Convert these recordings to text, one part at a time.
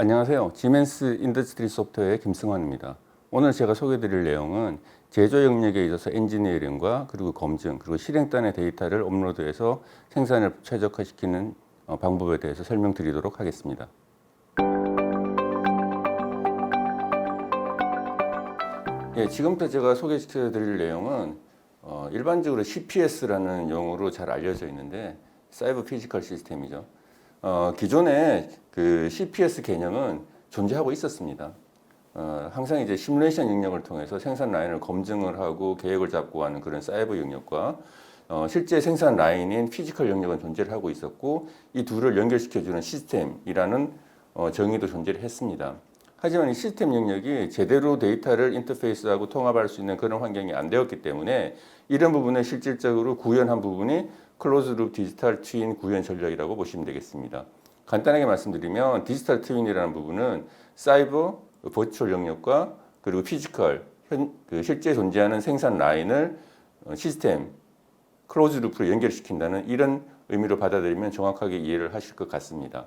안녕하세요. 지멘스 인더스트리 소프트웨어의 김승환입니다. 오늘 제가 소개드릴 내용은 제조 영역에 있어서 엔지니어링과 그리고 검증 그리고 실행단의 데이터를 업로드해서 생산을 최적화시키는 어, 방법에 대해서 설명드리도록 하겠습니다. 예, 지금부터 제가 소개시켜 드릴 내용은 어, 일반적으로 CPS라는 용어로 잘 알려져 있는데 사이버 피지컬 시스템이죠. 어, 기존에 그 CPS 개념은 존재하고 있었습니다. 어, 항상 이제 시뮬레이션 영역을 통해서 생산 라인을 검증을 하고 계획을 잡고 하는 그런 사이버 영역과 어, 실제 생산 라인인 피지컬 영역은 존재를 하고 있었고 이 둘을 연결시켜주는 시스템이라는 어, 정의도 존재를 했습니다. 하지만 이 시스템 영역이 제대로 데이터를 인터페이스하고 통합할 수 있는 그런 환경이 안 되었기 때문에 이런 부분을 실질적으로 구현한 부분이 클로즈룹 디지털 트윈 구현 전략이라고 보시면 되겠습니다. 간단하게 말씀드리면 디지털 트윈이라는 부분은 사이버, 버추얼 영역과 그리고 피지컬, 현, 그 실제 존재하는 생산 라인을 어, 시스템, 클로즈 루프로 연결시킨다는 이런 의미로 받아들이면 정확하게 이해를 하실 것 같습니다.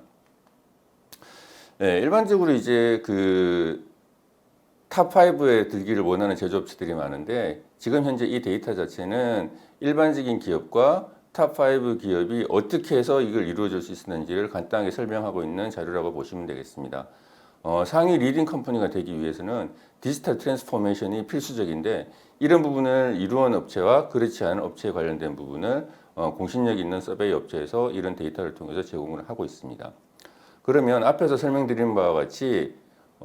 네, 일반적으로 이제 그 탑5에 들기를 원하는 제조업체들이 많은데 지금 현재 이 데이터 자체는 일반적인 기업과 탑5 기업이 어떻게 해서 이걸 이루어질 수 있었는지를 간단하게 설명하고 있는 자료라고 보시면 되겠습니다. 어, 상위 리딩 컴퍼니가 되기 위해서는 디지털 트랜스포메이션이 필수적인데 이런 부분을 이루어온 업체와 그렇지 않은 업체에 관련된 부분을 어, 공신력 있는 서베이 업체에서 이런 데이터를 통해서 제공을 하고 있습니다. 그러면 앞에서 설명드린 바와 같이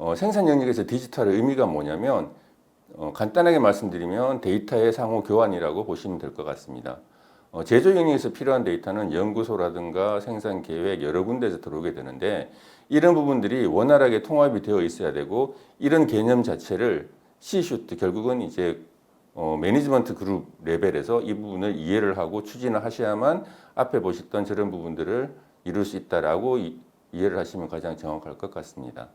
어, 생산 영역에서 디지털의 의미가 뭐냐면 어, 간단하게 말씀드리면 데이터의 상호 교환이라고 보시면 될 것 같습니다. 어, 제조 영역에서 필요한 데이터는 연구소라든가 생산 계획 여러 군데에서 들어오게 되는데 이런 부분들이 원활하게 통합이 되어 있어야 되고 이런 개념 자체를 C슈트 결국은 이제 어, 매니지먼트 그룹 레벨에서 이 부분을 이해를 하고 추진을 하셔야만 앞에 보셨던 저런 부분들을 이룰 수 있다라고 이, 이해를 하시면 가장 정확할 것 같습니다.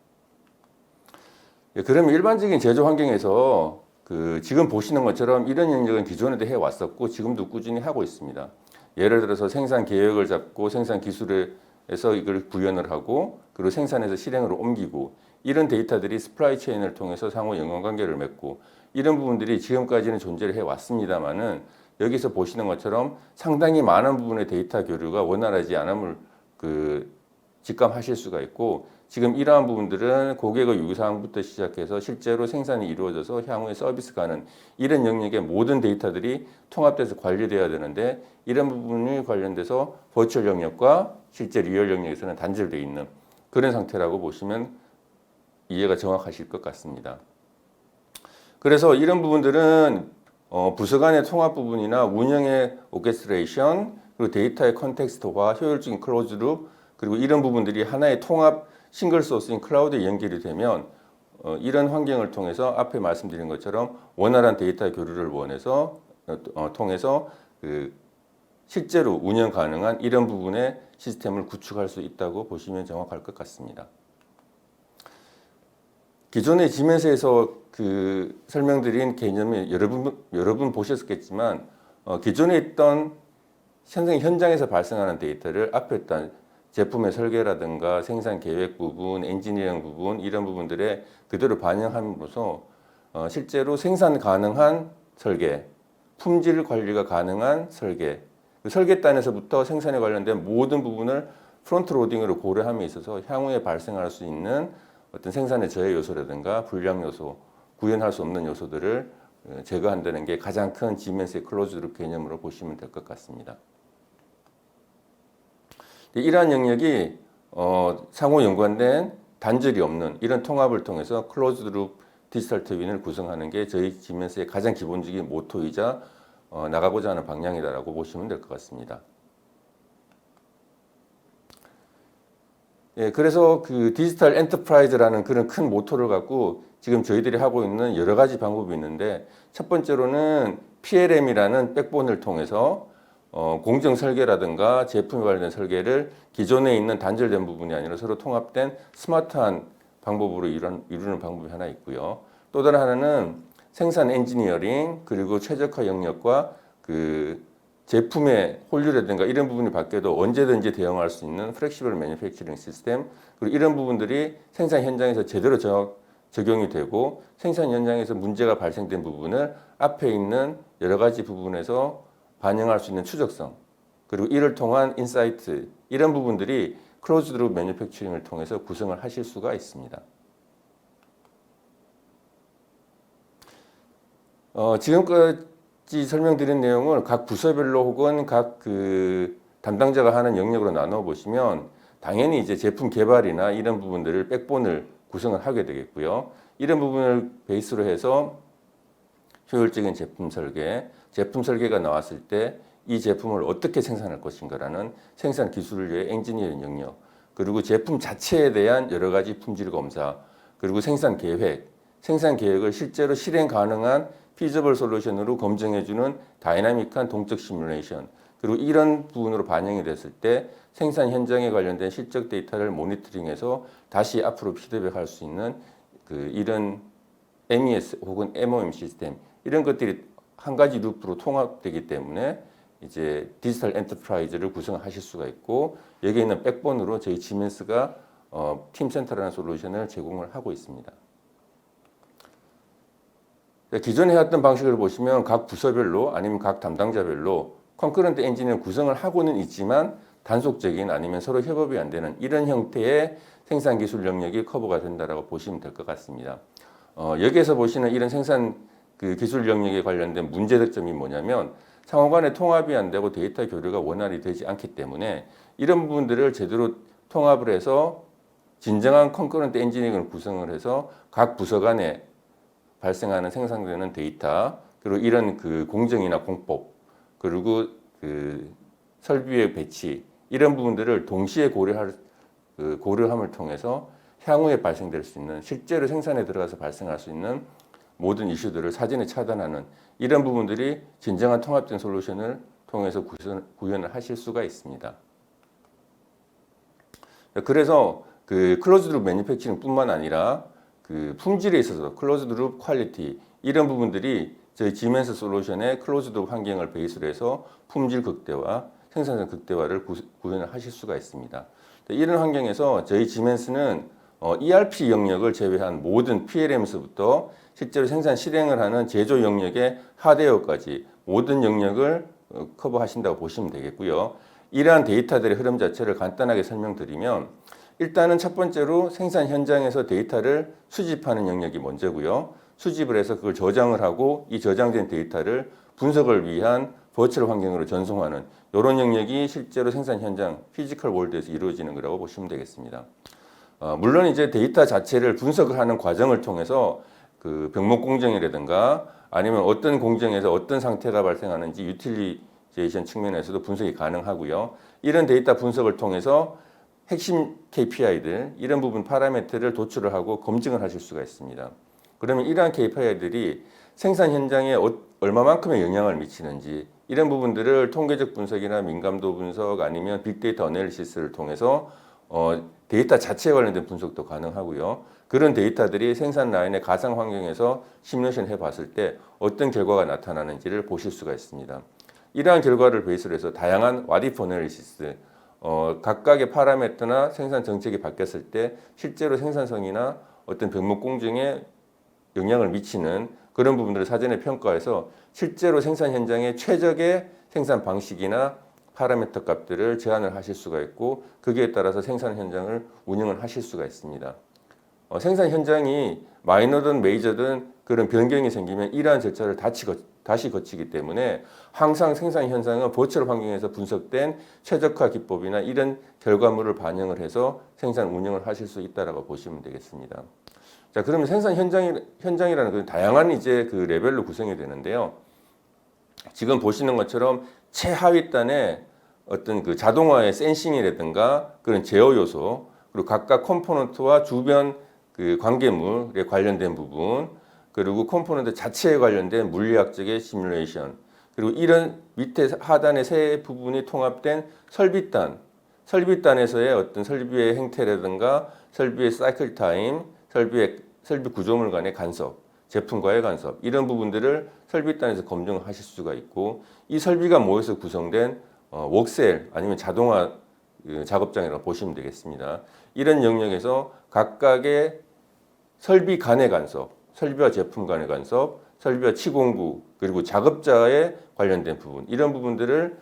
예, 그러면 일반적인 제조 환경에서 그 지금 보시는 것처럼 이런 영역은 기존에도 해 왔었고 지금도 꾸준히 하고 있습니다. 예를 들어서 생산 계획을 잡고 생산 기술에서 이걸 구현을 하고 그리고 생산에서 실행으로 옮기고 이런 데이터들이 스프라이 체인을 통해서 상호 연관관계를 맺고 이런 부분들이 지금까지는 존재를 해 왔습니다만은 여기서 보시는 것처럼 상당히 많은 부분의 데이터 교류가 원활하지 않음을 그 직감하실 수가 있고 지금 이러한 부분들은 고객의 요구사항부터 시작해서 실제로 생산이 이루어져서 향후에 서비스 가는 이런 영역의 모든 데이터들이 통합돼서 관리돼야 되는데 이런 부분이 관련돼서 버추얼 영역과 실제 리얼 영역에서는 단절되어 있는 그런 상태라고 보시면 이해가 정확하실 것 같습니다. 그래서 이런 부분들은 어, 부서 간의 통합 부분이나 운영의 오케스트레이션 그리고 데이터의 컨텍스트와 효율적인 클로즈룹 그리고 이런 부분들이 하나의 통합 싱글 소스인 클라우드에 연결이 되면 어, 이런 환경을 통해서 앞에 말씀드린 것처럼 원활한 데이터 교류를 원해서 어, 통해서 그 실제로 운영 가능한 이런 부분의 시스템을 구축할 수 있다고 보시면 정확할 것 같습니다. 기존의 지면서에서 그 설명드린 개념이 여러분 여러분 보셨겠지만 어, 기존에 있던 현장 현장에서 발생하는 데이터를 앞에 있던 제품의 설계라든가 생산 계획 부분, 엔지니어링 부분 이런 부분들에 그대로 반영함으로써 어, 실제로 생산 가능한 설계, 품질 관리가 가능한 설계, 그 설계단에서부터 생산에 관련된 모든 부분을 프론트 로딩으로 고려함에 있어서 향후에 발생할 수 있는 어떤 생산의 저해 요소라든가 불량 요소, 구현할 수 없는 요소들을 어, 제거한다는 게 가장 큰 지멘스의 클로즈룹 개념으로 보시면 될 것 같습니다. 이러한 영역이 어, 상호 연관된 단절이 없는 이런 통합을 통해서 클로즈룹 디지털 트윈을 구성하는 게 저희 지멘스의 가장 기본적인 모토이자 어, 나가고자 하는 방향이다라고 보시면 될 것 같습니다. 예, 그래서 그 디지털 엔터프라이즈라는 그런 큰 모토를 갖고 지금 저희들이 하고 있는 여러 가지 방법이 있는데 첫 번째로는 PLM이라는 백본을 통해서 어, 공정 설계라든가 제품에 관련된 설계를 기존에 있는 단절된 부분이 아니라 서로 통합된 스마트한 방법으로 이루는, 이루는 방법이 하나 있고요. 또 다른 하나는 생산 엔지니어링 그리고 최적화 영역과 그 제품의 홀류라든가 이런 부분이 바뀌어도 언제든지 대응할 수 있는 프렉시블 매니팩처링 시스템 그리고 이런 부분들이 생산 현장에서 제대로 적, 적용이 되고 생산 현장에서 문제가 발생된 부분을 앞에 있는 여러 가지 부분에서 반영할 수 있는 추적성 그리고 이를 통한 인사이트 이런 부분들이 클로즈드 룹 매니팩처링을 통해서 구성을 하실 수가 있습니다. 어, 지금까지 설명드린 내용을 각 부서별로 혹은 각 그 담당자가 하는 영역으로 나눠 보시면 당연히 이제 제품 개발이나 이런 부분들을 백본을 구성을 하게 되겠고요. 이런 부분을 베이스로 해서 효율적인 제품 설계, 제품 설계가 나왔을 때 이 제품을 어떻게 생산할 것인가라는 생산 기술의 엔지니어링 영역, 그리고 제품 자체에 대한 여러 가지 품질 검사, 그리고 생산 계획, 생산 계획을 실제로 실행 가능한 피저블 솔루션으로 검증해주는 다이나믹한 동적 시뮬레이션, 그리고 이런 부분으로 반영이 됐을 때 생산 현장에 관련된 실적 데이터를 모니터링해서 다시 앞으로 피드백할 수 있는 그 이런 MES 혹은 MOM 시스템 이런 것들이 한 가지 루프로 통합되기 때문에 이제 디지털 엔터프라이즈를 구성하실 수가 있고 여기에 있는 백본으로 저희 지멘스가 어, 팀센터라는 솔루션을 제공을 하고 있습니다. 네, 기존에 해왔던 방식을 보시면 각 부서별로 아니면 각 담당자별로 컨커런트 엔진을 구성을 하고는 있지만 단속적인 아니면 서로 협업이 안 되는 이런 형태의 생산 기술 영역이 커버가 된다라고 보시면 될 것 같습니다. 어, 여기에서 보시는 이런 생산 그 기술 영역에 관련된 문제적 점이 뭐냐면 상호 간의 통합이 안 되고 데이터 교류가 원활히 되지 않기 때문에 이런 부분들을 제대로 통합을 해서 진정한 컨커런트 엔지니어링을 구성을 해서 각 부서 간에 발생하는 생산되는 데이터 그리고 이런 그 공정이나 공법 그리고 그 설비의 배치 이런 부분들을 동시에 고려할 그 고려함을 통해서 향후에 발생될 수 있는 실제로 생산에 들어가서 발생할 수 있는 모든 이슈들을 사전에 차단하는 이런 부분들이 진정한 통합된 솔루션을 통해서 구현, 구현을 하실 수가 있습니다. 그래서 그 클로즈드 룹 매니팩처링뿐만 아니라 그 품질에 있어서 클로즈드 룹 퀄리티 이런 부분들이 저희 지멘스 솔루션의 클로즈드 환경을 베이스로 해서 품질 극대화, 생산성 극대화를 구, 구현을 하실 수가 있습니다. 이런 환경에서 저희 지멘스는 어, ERP 영역을 제외한 모든 PLM에서부터 실제로 생산 실행을 하는 제조 영역의 하드웨어까지 모든 영역을 어, 커버하신다고 보시면 되겠고요. 이러한 데이터들의 흐름 자체를 간단하게 설명드리면 일단은 첫 번째로 생산 현장에서 데이터를 수집하는 영역이 먼저고요. 수집을 해서 그걸 저장을 하고 이 저장된 데이터를 분석을 위한 버추얼 환경으로 전송하는 이런 영역이 실제로 생산 현장 피지컬 월드에서 이루어지는 거라고 보시면 되겠습니다. 어, 물론 이제 데이터 자체를 분석을 하는 과정을 통해서 그 병목 공정이라든가 아니면 어떤 공정에서 어떤 상태가 발생하는지 유틸리제이션 측면에서도 분석이 가능하고요. 이런 데이터 분석을 통해서 핵심 KPI들 이런 부분 파라미터를 도출을 하고 검증을 하실 수가 있습니다. 그러면 이러한 KPI들이 생산 현장에 어, 얼마만큼의 영향을 미치는지 이런 부분들을 통계적 분석이나 민감도 분석 아니면 빅데이터 어널리시스를 통해서 어, 데이터 자체에 관련된 분석도 가능하고요. 그런 데이터들이 생산 라인의 가상 환경에서 시뮬레이션 해봤을 때 어떤 결과가 나타나는지를 보실 수가 있습니다. 이러한 결과를 베이스로 해서 다양한 와디프 어널리시스 어, 각각의 파라미터나 생산 정책이 바뀌었을 때 실제로 생산성이나 어떤 병목 공정에 영향을 미치는 그런 부분들을 사전에 평가해서 실제로 생산 현장의 최적의 생산 방식이나 파라미터 값들을 제한을 하실 수가 있고 거기에 따라서 생산 현장을 운영을 하실 수가 있습니다. 어, 생산 현장이 마이너든 메이저든 그런 변경이 생기면 이러한 절차를 다시, 거, 다시 거치기 때문에 항상 생산 현상은 버추얼 환경에서 분석된 최적화 기법이나 이런 결과물을 반영을 해서 생산 운영을 하실 수 있다라고 보시면 되겠습니다. 자, 그러면 생산 현장이, 현장이라는 건 다양한 이제 그 레벨로 구성이 되는데요. 지금 보시는 것처럼 최하위단에 어떤 그 자동화의 센싱이라든가 그런 제어 요소 그리고 각각 컴포넌트와 주변 그 관계물에 관련된 부분 그리고 컴포넌트 자체에 관련된 물리학적의 시뮬레이션 그리고 이런 밑에 하단의 세 부분이 통합된 설비단 설비단에서의 어떤 설비의 행태라든가 설비의 사이클 타임 설비의 설비 구조물 간의 간섭 제품과의 간섭 이런 부분들을 설비단에서 검증하실 수가 있고 이 설비가 모여서 구성된 어, 웍셀 아니면 자동화 그 작업장이라고 보시면 되겠습니다. 이런 영역에서 각각의 설비 간의 간섭, 설비와 제품 간의 간섭, 설비와 치공구 그리고 작업자에 관련된 부분 이런 부분들을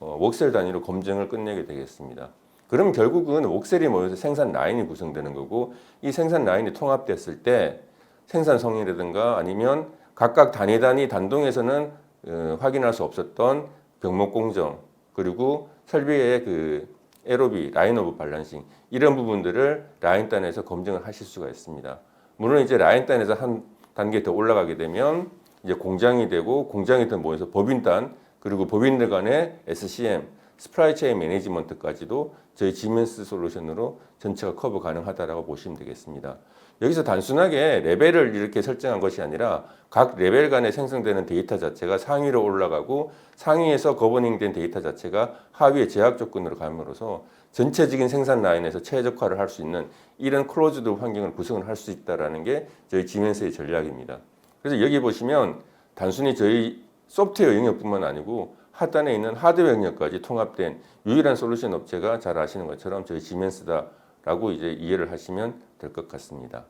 어, 웍셀 단위로 검증을 끝내게 되겠습니다. 그럼 결국은 웍셀이 모여서 생산 라인이 구성되는 거고 이 생산 라인이 통합됐을 때 생산 성이라든가 아니면 각각 단위 단위 단동에서는 어, 확인할 수 없었던 병목 공정 그리고 설비의 그 에로비 라인 오브 밸런싱 이런 부분들을 라인 단에서 검증을 하실 수가 있습니다. 물론 이제 라인 단에서 한 단계 더 올라가게 되면 이제 공장이 되고 공장이 더 모여서 법인단 그리고 법인들 간의 SCM 스프라이 체인 매니지먼트까지도 저희 지멘스 솔루션으로 전체가 커버 가능하다라고 보시면 되겠습니다. 여기서 단순하게 레벨을 이렇게 설정한 것이 아니라 각 레벨 간에 생성되는 데이터 자체가 상위로 올라가고 상위에서 거버닝된 데이터 자체가 하위의 제약 조건으로 감으로써 전체적인 생산 라인에서 최적화를 할 수 있는 이런 클로즈드 환경을 구성을 할 수 있다라는 게 저희 지멘스의 전략입니다. 그래서 여기 보시면 단순히 저희 소프트웨어 영역뿐만 아니고 하단에 있는 하드웨어 영역까지 통합된 유일한 솔루션 업체가 잘 아시는 것처럼 저희 지멘스다라고 이제 이해를 하시면 될 것 같습니다.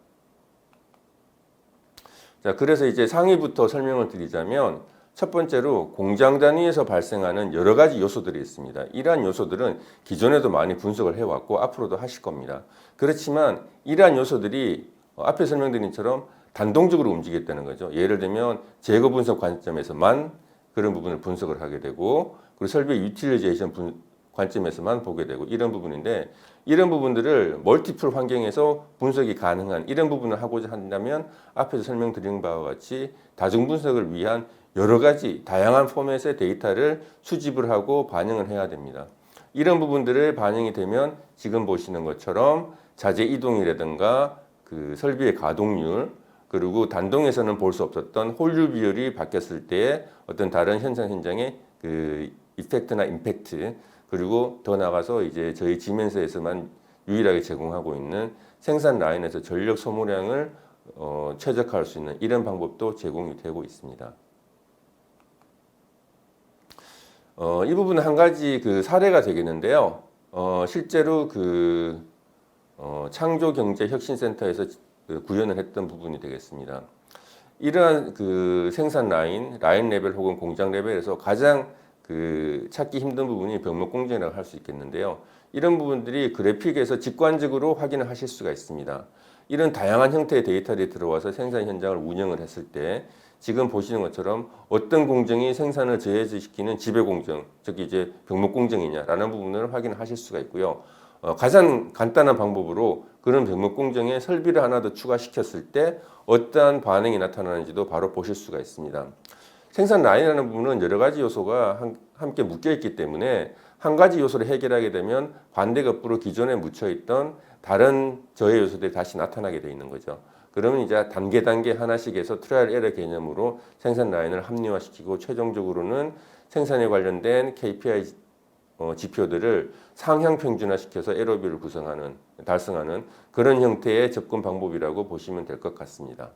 자, 그래서 이제 상위부터 설명을 드리자면 첫 번째로 공장 단위에서 발생하는 여러 가지 요소들이 있습니다. 이러한 요소들은 기존에도 많이 분석을 해왔고 앞으로도 하실 겁니다. 그렇지만 이러한 요소들이 어, 앞에 설명드린 것처럼 단동적으로 움직였다는 거죠. 예를 들면 재고 분석 관점에서만 그런 부분을 분석을 하게 되고 그리고 설비 유틸리제이션 분, 관점에서만 보게 되고 이런 부분인데 이런 부분들을 멀티플 환경에서 분석이 가능한 이런 부분을 하고자 한다면 앞에서 설명드린 바와 같이 다중 분석을 위한 여러 가지 다양한 포맷의 데이터를 수집을 하고 반영을 해야 됩니다. 이런 부분들을 반영이 되면 지금 보시는 것처럼 자재 이동이라든가 그 설비의 가동률 그리고 단동에서는 볼 수 없었던 홀류 비율이 바뀌었을 때의 어떤 다른 현상 현장의 그 이펙트나 임팩트 그리고 더 나가서 이제 저희 지멘스에서만 유일하게 제공하고 있는 생산 라인에서 전력 소모량을 어, 최적화할 수 있는 이런 방법도 제공이 되고 있습니다. 어, 이 부분은 한 가지 그 사례가 되겠는데요. 어, 실제로 그 어, 창조경제혁신센터에서 그 구현을 했던 부분이 되겠습니다. 이러한 그 생산 라인, 라인 레벨 혹은 공장 레벨에서 가장 그 찾기 힘든 부분이 병목 공정이라고 할 수 있겠는데요. 이런 부분들이 그래픽에서 직관적으로 확인을 하실 수가 있습니다. 이런 다양한 형태의 데이터들이 들어와서 생산 현장을 운영을 했을 때 지금 보시는 것처럼 어떤 공정이 생산을 저해시키는 지배 공정, 즉 이제 병목 공정이냐라는 부분을 확인하실 수가 있고요. 어, 가장 간단한 방법으로 그런 병목 공정에 설비를 하나 더 추가시켰을 때 어떠한 반응이 나타나는지도 바로 보실 수가 있습니다. 생산 라인이라는 부분은 여러 가지 요소가 한, 함께 묶여 있기 때문에 한 가지 요소를 해결하게 되면 반대급부로 기존에 묻혀 있던 다른 저해 요소들이 다시 나타나게 돼 있는 거죠. 그러면 이제 단계 단계 하나씩 해서 트라이얼 에러 개념으로 생산 라인을 합리화시키고 최종적으로는 생산에 관련된 KPI 어, 지표들을 상향 평준화시켜서 에러비를 구성하는 달성하는 그런 형태의 접근 방법이라고 보시면 될 것 같습니다.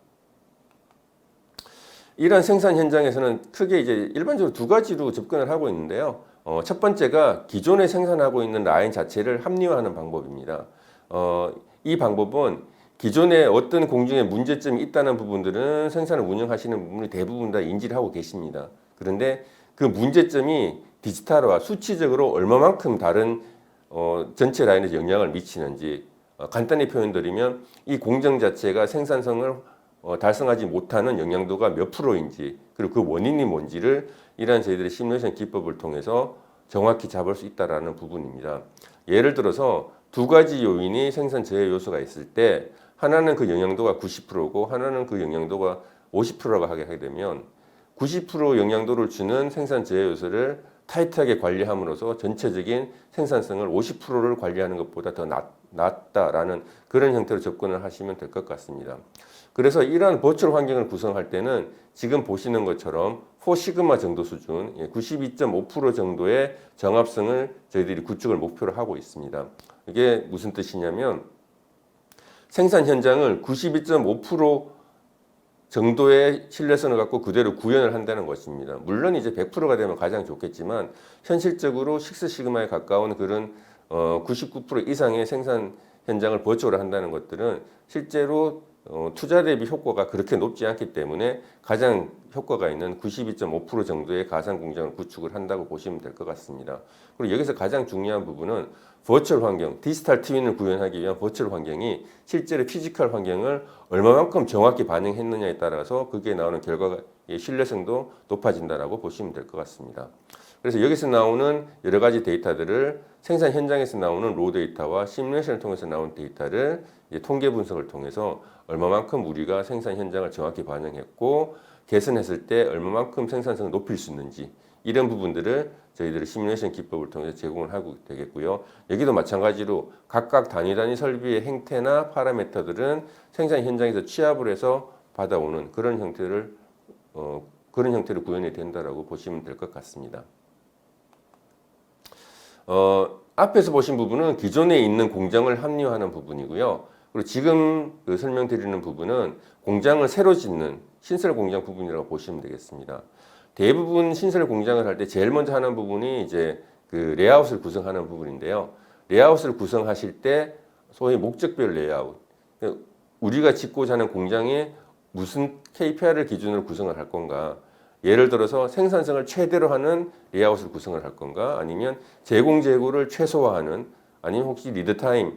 이런 생산 현장에서는 크게 이제 일반적으로 두 가지로 접근을 하고 있는데요. 어, 첫 번째가 기존에 생산하고 있는 라인 자체를 합리화하는 방법입니다. 어, 이 방법은 기존에 어떤 공정에 문제점이 있다는 부분들은 생산을 운영하시는 분이 대부분 다 인지를 하고 계십니다. 그런데 그 문제점이 디지털화 수치적으로 얼마만큼 다른 어, 전체 라인에 영향을 미치는지 어, 간단히 표현드리면 이 공정 자체가 생산성을 어, 달성하지 못하는 영향도가 몇 프로인지 그리고 그 원인이 뭔지를 이러한 저희들의 시뮬레이션 기법을 통해서 정확히 잡을 수 있다라는 부분입니다. 예를 들어서 두 가지 요인이 생산 저해 요소가 있을 때 하나는 그 영향도가 90%고 하나는 그 영향도가 50%라고 하게 되면 90% 영향도를 주는 생산 저해 요소를 타이트하게 관리함으로써 전체적인 생산성을 50%를 관리하는 것보다 더 낮, 낮다라는 그런 형태로 접근을 하시면 될 것 같습니다. 그래서 이러한 버추얼 환경을 구성할 때는 지금 보시는 것처럼 4시그마 정도 수준, 92.5% 정도의 정합성을 저희들이 구축을 목표로 하고 있습니다. 이게 무슨 뜻이냐면 생산 현장을 92.5% 정도의 신뢰성을 갖고 그대로 구현을 한다는 것입니다. 물론 이제 100%가 되면 가장 좋겠지만 현실적으로 식스 시그마에 가까운 그런 어, 99% 이상의 생산 현장을 버추어를 한다는 것들은 실제로 어, 투자 대비 효과가 그렇게 높지 않기 때문에 가장 효과가 있는 92.5% 정도의 가상 공장을 구축을 한다고 보시면 될 것 같습니다. 그리고 여기서 가장 중요한 부분은 버추얼 환경, 디지털 트윈을 구현하기 위한 버추얼 환경이 실제로 피지컬 환경을 얼마만큼 정확히 반영했느냐에 따라서 그게 나오는 결과의 신뢰성도 높아진다라고 보시면 될 것 같습니다. 그래서 여기서 나오는 여러 가지 데이터들을 생산 현장에서 나오는 로 데이터와 시뮬레이션을 통해서 나온 데이터를 통계 분석을 통해서 얼마만큼 우리가 생산 현장을 정확히 반영했고 개선했을 때 얼마만큼 생산성을 높일 수 있는지 이런 부분들을 저희들이 시뮬레이션 기법을 통해서 제공을 하고 되겠고요. 여기도 마찬가지로 각각 단위 단위 설비의 행태나 파라미터들은 생산 현장에서 취합을 해서 받아오는 그런 형태를 어, 그런 형태로 구현이 된다라고 보시면 될 것 같습니다. 어, 앞에서 보신 부분은 기존에 있는 공장을 합리화하는 부분이고요. 그리고 지금 그 설명드리는 부분은 공장을 새로 짓는 신설 공장 부분이라고 보시면 되겠습니다. 대부분 신설 공장을 할 때 제일 먼저 하는 부분이 이제 그 레이아웃을 구성하는 부분인데요. 레이아웃을 구성하실 때 소위 목적별 레이아웃. 우리가 짓고자 하는 공장에 무슨 KPI를 기준으로 구성을 할 건가? 예를 들어서 생산성을 최대로 하는 레이아웃을 구성을 할 건가? 아니면 제공 재고를 최소화하는 아니면 혹시 리드 타임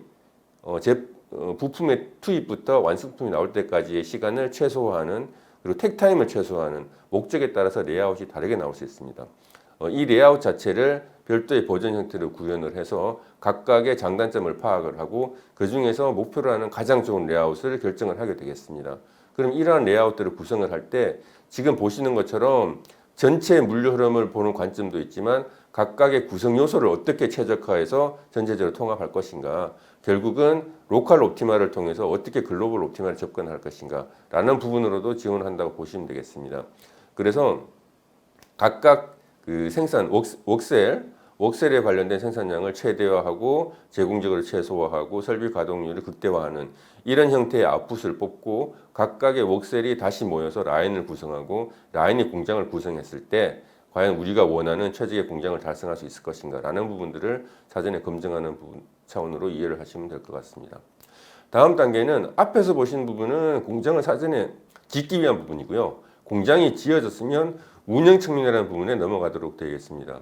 어, 제, 어, 부품의 투입부터 완성품이 나올 때까지의 시간을 최소화하는 그리고 택 타임을 최소화하는 목적에 따라서 레이아웃이 다르게 나올 수 있습니다. 어, 이 레이아웃 자체를 별도의 버전 형태로 구현을 해서 각각의 장단점을 파악을 하고 그 중에서 목표로 하는 가장 좋은 레이아웃을 결정을 하게 되겠습니다. 그럼 이러한 레이아웃들을 구성을 할 때 지금 보시는 것처럼 전체 물류 흐름을 보는 관점도 있지만 각각의 구성 요소를 어떻게 최적화해서 전체적으로 통합할 것인가 결국은 로컬 옵티마를 통해서 어떻게 글로벌 옵티마를 접근할 것인가 라는 부분으로도 지원한다고 보시면 되겠습니다. 그래서 각각 그 생산 웍셀 웍셀에 관련된 생산량을 최대화하고 제공적으로 최소화하고 설비 가동률을 극대화하는 이런 형태의 아웃풋을 뽑고 각각의 웍셀이 다시 모여서 라인을 구성하고 라인이 공장을 구성했을 때 과연 우리가 원하는 최적의 공장을 달성할 수 있을 것인가 라는 부분들을 사전에 검증하는 부분 차원으로 이해를 하시면 될 것 같습니다. 다음 단계는 앞에서 보신 부분은 공장을 사전에 짓기 위한 부분이고요. 공장이 지어졌으면 운영 측면이라는 부분에 넘어가도록 되겠습니다.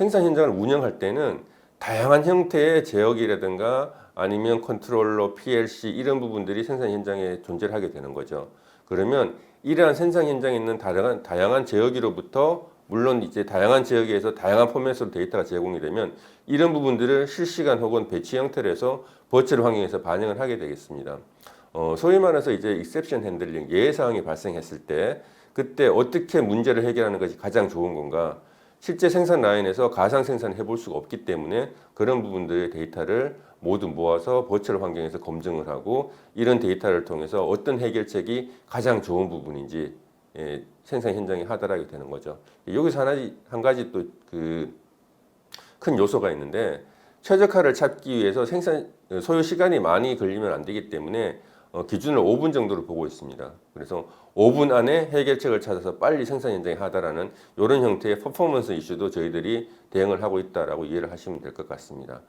생산 현장을 운영할 때는 다양한 형태의 제어기라든가 아니면 컨트롤러, PLC 이런 부분들이 생산 현장에 존재를 하게 되는 거죠. 그러면 이러한 생산 현장에 있는 다양한 다양한 제어기로부터 물론 이제 다양한 지역에서 다양한 포맷으로 데이터가 제공이 되면 이런 부분들을 실시간 혹은 배치 형태로 해서 버츄얼 환경에서 반영을 하게 되겠습니다. 어, 소위 말해서 이제 익셉션 핸들링 예외 사항이 발생했을 때 그때 어떻게 문제를 해결하는 것이 가장 좋은 건가? 실제 생산 라인에서 가상 생산을 해볼 수가 없기 때문에 그런 부분들의 데이터를 모두 모아서 버츄얼 환경에서 검증을 하고 이런 데이터를 통해서 어떤 해결책이 가장 좋은 부분인지 예, 생산 현장에 하달하게 되는 거죠. 여기서 하나 한 가지 또 그 큰 요소가 있는데 최적화를 찾기 위해서 생산 소요 시간이 많이 걸리면 안 되기 때문에 어, 기준을 5분 정도로 보고 있습니다. 그래서 5분 안에 해결책을 찾아서 빨리 생산 현장에 하다라는 이런 형태의 퍼포먼스 이슈도 저희들이 대응을 하고 있다라고 이해를 하시면 될 것 같습니다.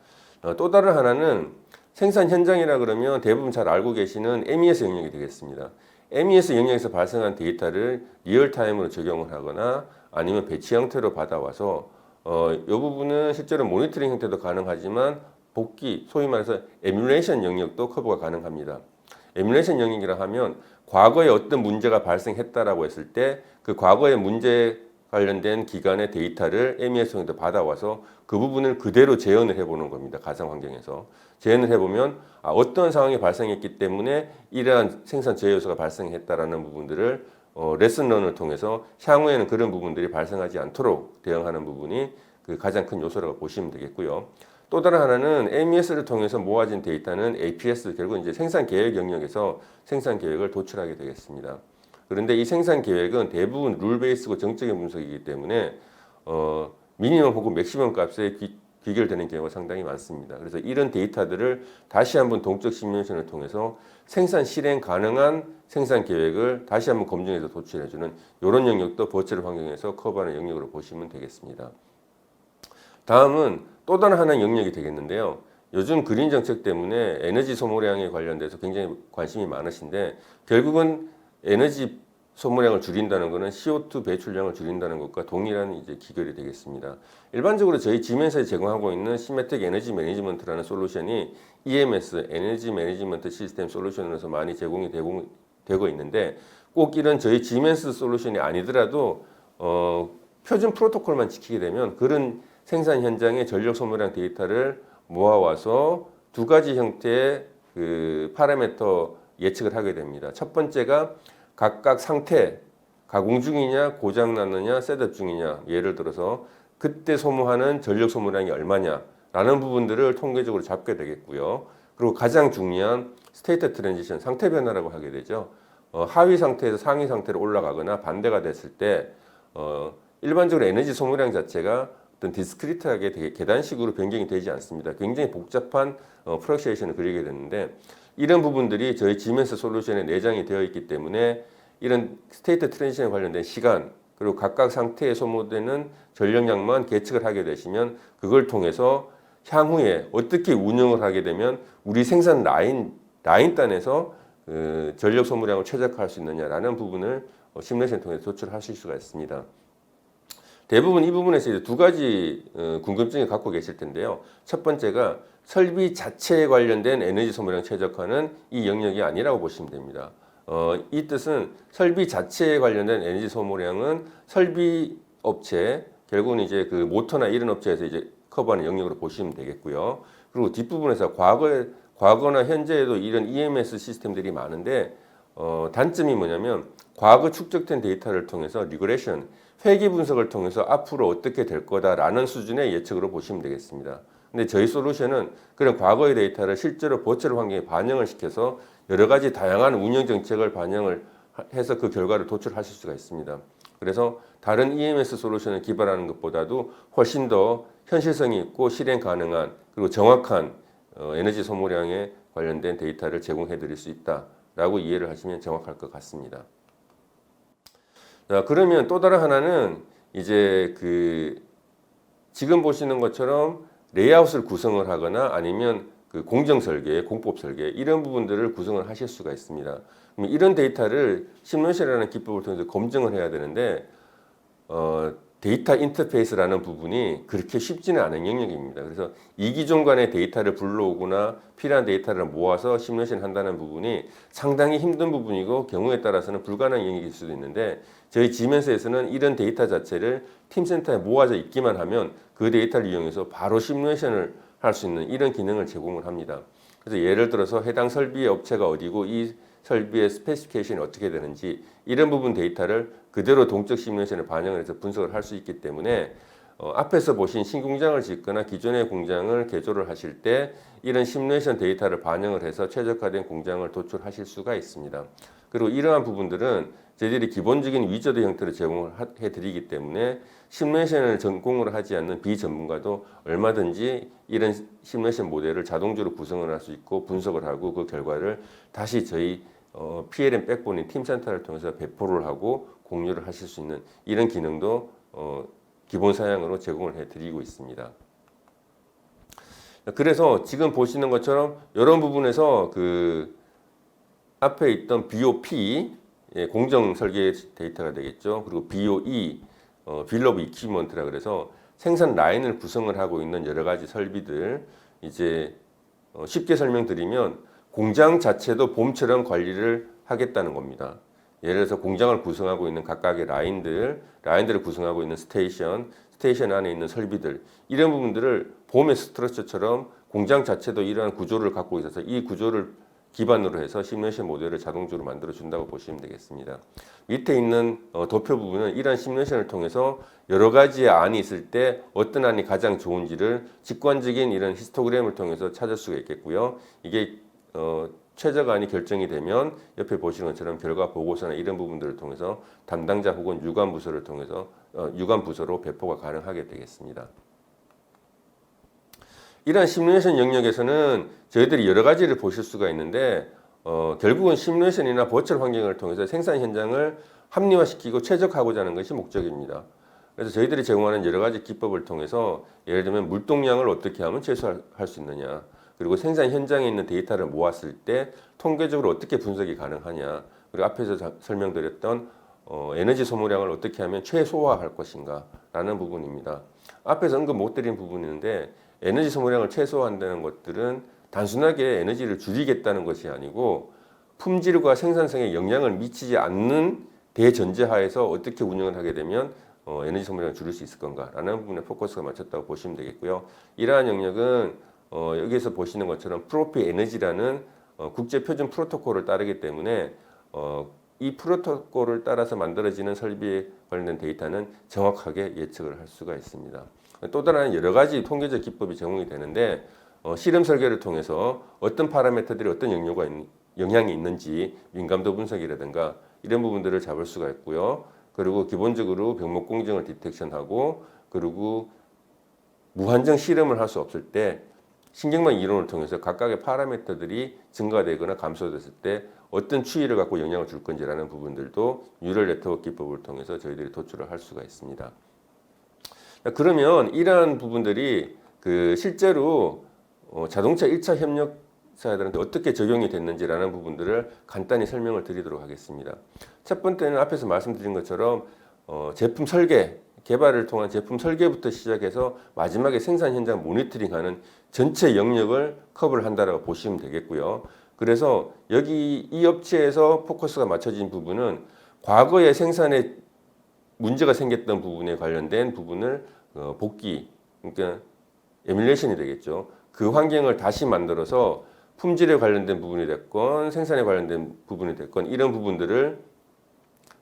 어, 또 다른 하나는 생산 현장이라 그러면 대부분 잘 알고 계시는 MES 영역이 되겠습니다. MES 영역에서 발생한 데이터를 리얼타임으로 적용을 하거나 아니면 배치 형태로 받아와서 어, 이 부분은 실제로 모니터링 형태도 가능하지만 복귀, 소위 말해서 에뮬레이션 영역도 커버가 가능합니다. 에뮬레이션 영역이라 하면 과거에 어떤 문제가 발생했다라고 했을 때 그 과거의 문제 관련된 기관의 데이터를 MES형에도 받아와서 그 부분을 그대로 재현을 해보는 겁니다. 가상 환경에서. 재현을 해보면 아, 어떤 상황이 발생했기 때문에 이러한 생산 제어 요소가 발생했다라는 부분들을 어, 레슨런을 통해서 향후에는 그런 부분들이 발생하지 않도록 대응하는 부분이 그 가장 큰 요소라고 보시면 되겠고요. 또 다른 하나는 MES를 통해서 모아진 데이터는 APS 결국 이제 생산 계획 영역에서 생산 계획을 도출하게 되겠습니다. 그런데 이 생산 계획은 대부분 룰 베이스고 정적인 분석이기 때문에 어, 미니멈 혹은 맥시멈 값의 기, 귀결되는 경우가 상당히 많습니다. 그래서 이런 데이터들을 다시 한번 동적 시뮬레이션을 통해서 생산 실행 가능한 생산 계획을 다시 한번 검증해서 도출해주는 이런 영역도 버추얼 환경에서 커버하는 영역으로 보시면 되겠습니다. 다음은 또 다른 하나의 영역이 되겠는데요. 요즘 그린 정책 때문에 에너지 소모량에 관련돼서 굉장히 관심이 많으신데 결국은 에너지 소모량을 줄인다는 것은 CO2 배출량을 줄인다는 것과 동일한 이제 기결이 되겠습니다. 일반적으로 저희 지면서에 제공하고 있는 시메텍 에너지 매니지먼트라는 솔루션이 EMS 에너지 매니지먼트 시스템 솔루션으로서 많이 제공이 되고, 되고 있는데 꼭 이런 저희 지멘스 솔루션이 아니더라도 어, 표준 프로토콜만 지키게 되면 그런 생산 현장의 전력 소모량 데이터를 모아와서 두 가지 형태의 그 파라미터 예측을 하게 됩니다. 첫 번째가 각각 상태, 가공 중이냐, 고장 났느냐, 셋업 중이냐. 예를 들어서 그때 소모하는 전력 소모량이 얼마냐라는 부분들을 통계적으로 잡게 되겠고요. 그리고 가장 중요한 스테이트 트랜지션, 상태 변화라고 하게 되죠. 어, 하위 상태에서 상위 상태로 올라가거나 반대가 됐을 때 어, 일반적으로 에너지 소모량 자체가 어떤 디스크리트하게 되게 계단식으로 변경이 되지 않습니다. 굉장히 복잡한 어, 프로세이션을 그리게 되는데 이런 부분들이 저희 지멘스 솔루션에 내장이 되어 있기 때문에 이런 스테이트 트랜지션에 관련된 시간 그리고 각각 상태에 소모되는 전력량만 계측을 하게 되시면 그걸 통해서 향후에 어떻게 운영을 하게 되면 우리 생산 라인 라인 단에서 그 전력 소모량을 최적화할 수 있느냐라는 부분을 어, 시뮬레이션 통해서 도출하실 수가 있습니다. 대부분 이 부분에서 이제 두 가지 어, 궁금증을 갖고 계실 텐데요. 첫 번째가 설비 자체에 관련된 에너지 소모량 최적화는 이 영역이 아니라고 보시면 됩니다. 어, 이 뜻은 설비 자체에 관련된 에너지 소모량은 설비 업체 결국은 이제 그 모터나 이런 업체에서 이제 커버하는 영역으로 보시면 되겠고요. 그리고 뒷부분에서 과거에 과거나 현재에도 이런 EMS 시스템들이 많은데 어, 단점이 뭐냐면 과거 축적된 데이터를 통해서 리그레션 회귀 분석을 통해서 앞으로 어떻게 될 거다라는 수준의 예측으로 보시면 되겠습니다. 근데 저희 솔루션은 그런 과거의 데이터를 실제로 버추얼 환경에 반영을 시켜서 여러 가지 다양한 운영 정책을 반영을 해서 그 결과를 도출하실 수가 있습니다. 그래서 다른 EMS 솔루션을 개발하는 것보다도 훨씬 더 현실성이 있고 실행 가능한 그리고 정확한 어, 에너지 소모량에 관련된 데이터를 제공해 드릴 수 있다라고 이해를 하시면 정확할 것 같습니다. 자, 그러면 또 다른 하나는 이제 그 지금 보시는 것처럼 레이아웃을 구성을 하거나 아니면 그 공정 설계, 공법 설계 이런 부분들을 구성을 하실 수가 있습니다. 이런 데이터를 시뮬레이션이라는 기법을 통해서 검증을 해야 되는데 어, 데이터 인터페이스라는 부분이 그렇게 쉽지는 않은 영역입니다. 그래서 이기종 간의 데이터를 불러오거나 필요한 데이터를 모아서 시뮬레이션 한다는 부분이 상당히 힘든 부분이고 경우에 따라서는 불가능한 영역일 수도 있는데 저희 지멘스에서는 이런 데이터 자체를 팀센터에 모아져 있기만 하면 그 데이터를 이용해서 바로 시뮬레이션을 할 수 있는 이런 기능을 제공을 합니다. 그래서 예를 들어서 해당 설비의 업체가 어디고 이 설비의 스페시피케이션이 어떻게 되는지 이런 부분 데이터를 그대로 동적 시뮬레이션을 반영을 해서 분석을 할 수 있기 때문에 어, 앞에서 보신 신공장을 짓거나 기존의 공장을 개조를 하실 때 이런 시뮬레이션 데이터를 반영을 해서 최적화된 공장을 도출하실 수가 있습니다. 그리고 이러한 부분들은 저희들이 기본적인 위저드 형태로 제공을 해 드리기 때문에 시뮬레이션을 전공으로 하지 않는 비전문가도 얼마든지 이런 시뮬레이션 모델을 자동적으로 구성을 할 수 있고 분석을 하고 그 결과를 다시 저희 어, PLM 백본인 팀센터를 통해서 배포를 하고 공유를 하실 수 있는 이런 기능도 어, 기본 사양으로 제공을 해 드리고 있습니다. 그래서 지금 보시는 것처럼 이런 부분에서 그 앞에 있던 BOP 예, 공정 설계 데이터가 되겠죠. 그리고 BOE 어, 빌 오브 이퀴먼트라 그래서 생산 라인을 구성을 하고 있는 여러 가지 설비들 이제 어, 쉽게 설명드리면 공장 자체도 봄처럼 관리를 하겠다는 겁니다. 예를 들어서 공장을 구성하고 있는 각각의 라인들, 라인들을 구성하고 있는 스테이션, 스테이션 안에 있는 설비들 이런 부분들을 봄의 스트러처처럼 공장 자체도 이러한 구조를 갖고 있어서 이 구조를 기반으로 해서 시뮬레이션 모델을 자동적으로 만들어 준다고 보시면 되겠습니다. 밑에 있는 어, 도표 부분은 이런 시뮬레이션을 통해서 여러 가지의 안이 있을 때 어떤 안이 가장 좋은지를 직관적인 이런 히스토그램을 통해서 찾을 수가 있겠고요. 이게 어, 최저안이 결정이 되면 옆에 보시는 것처럼 결과 보고서나 이런 부분들을 통해서 담당자 혹은 유관 부서를 통해서 어, 유관 부서로 배포가 가능하게 되겠습니다. 이러한 시뮬레이션 영역에서는 저희들이 여러 가지를 보실 수가 있는데 어, 결국은 시뮬레이션이나 버추얼 환경을 통해서 생산 현장을 합리화시키고 최적화하고자 하는 것이 목적입니다. 그래서 저희들이 제공하는 여러 가지 기법을 통해서 예를 들면 물동량을 어떻게 하면 최소화할 수 있느냐 그리고 생산 현장에 있는 데이터를 모았을 때 통계적으로 어떻게 분석이 가능하냐 그리고 앞에서 자- 설명드렸던 어, 에너지 소모량을 어떻게 하면 최소화할 것인가 라는 부분입니다. 앞에서 언급 못 드린 부분인데 에너지 소모량을 최소화한다는 것들은 단순하게 에너지를 줄이겠다는 것이 아니고 품질과 생산성에 영향을 미치지 않는 대전제하에서 어떻게 운영을 하게 되면 어, 에너지 소모량을 줄일 수 있을 건가라는 부분에 포커스가 맞췄다고 보시면 되겠고요. 이러한 영역은 어, 여기에서 보시는 것처럼 프로피 에너지라는 어, 국제 표준 프로토콜을 따르기 때문에 어, 이 프로토콜을 따라서 만들어지는 설비에 관련된 데이터는 정확하게 예측을 할 수가 있습니다. 또 다른 여러 가지 통계적 기법이 제공이 되는데 어, 실험 설계를 통해서 어떤 파라미터들이 어떤 영역가 있, 영향이 있는지 민감도 분석이라든가 이런 부분들을 잡을 수가 있고요. 그리고 기본적으로 병목 공정을 디텍션하고 그리고 무한정 실험을 할 수 없을 때 신경망 이론을 통해서 각각의 파라미터들이 증가되거나 감소됐을 때 어떤 추이를 갖고 영향을 줄 건지라는 부분들도 뉴럴 네트워크 기법을 통해서 저희들이 도출을 할 수가 있습니다. 자, 그러면 이러한 부분들이 그 실제로 어, 자동차 1차 협력사들한테 어떻게 적용이 됐는지라는 부분들을 간단히 설명을 드리도록 하겠습니다. 첫 번째는 앞에서 말씀드린 것처럼 어, 제품 설계, 개발을 통한 제품 설계부터 시작해서 마지막에 생산 현장 모니터링하는 전체 영역을 커버를 한다라고 보시면 되겠고요. 그래서 여기 이 업체에서 포커스가 맞춰진 부분은 과거의 생산에 문제가 생겼던 부분에 관련된 부분을 어, 복귀, 그러니까 에뮬레이션이 되겠죠. 그 환경을 다시 만들어서 품질에 관련된 부분이 됐건 생산에 관련된 부분이 됐건 이런 부분들을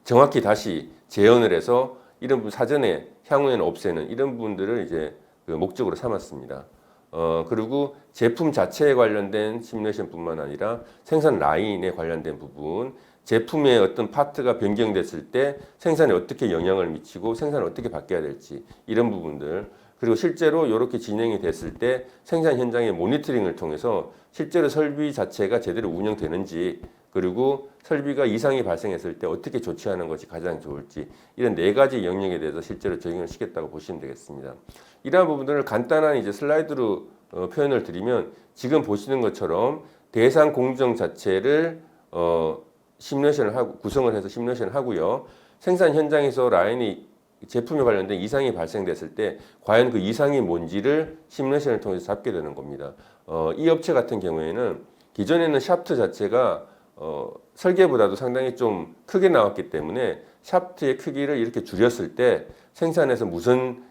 정확히 다시 재현을 해서 이런 부분 사전에 향후에는 없애는 이런 부분들을 이제 그 목적으로 삼았습니다. 어, 그리고 제품 자체에 관련된 시뮬레이션뿐만 아니라 생산 라인에 관련된 부분, 제품의 어떤 파트가 변경됐을 때 생산에 어떻게 영향을 미치고 생산을 어떻게 바뀌어야 될지 이런 부분들 그리고 실제로 이렇게 진행이 됐을 때 생산 현장의 모니터링을 통해서 실제로 설비 자체가 제대로 운영되는지 그리고 설비가 이상이 발생했을 때 어떻게 조치하는 것이 가장 좋을지 이런 네 가지 영역에 대해서 실제로 적용을 시켰다고 보시면 되겠습니다. 이러한 부분들을 간단한 이제 슬라이드로 어, 표현을 드리면 지금 보시는 것처럼 대상 공정 자체를 어, 시뮬레이션을 하고 구성을 해서 시뮬레이션을 하고요. 생산 현장에서 라인이 제품에 관련된 이상이 발생됐을 때 과연 그 이상이 뭔지를 시뮬레이션을 통해서 잡게 되는 겁니다. 어, 이 업체 같은 경우에는 기존에는 샤프트 자체가 어, 설계보다도 상당히 좀 크게 나왔기 때문에 샤프트의 크기를 이렇게 줄였을 때 생산에서 무슨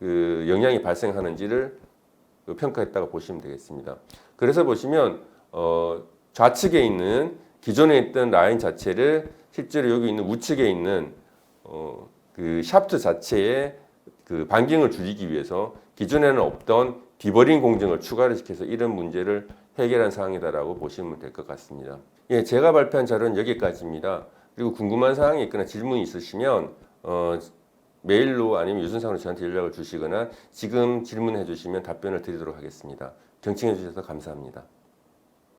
그 영향이 발생하는지를 그 평가했다고 보시면 되겠습니다. 그래서 보시면 어, 좌측에 있는 기존에 있던 라인 자체를 실제로 여기 있는 우측에 있는 어, 그 샤프트 자체의 그 반경을 줄이기 위해서 기존에는 없던 디버링 공정을 추가를 시켜서 이런 문제를 해결한 사항이다라고 보시면 될 것 같습니다. 예, 제가 발표한 자료는 여기까지입니다. 그리고 궁금한 사항이 있거나 질문이 있으시면 어, 메일로 아니면 유선상으로 저한테 연락을 주시거나 지금 질문해 주시면 답변을 드리도록 하겠습니다. 경청해 주셔서 감사합니다.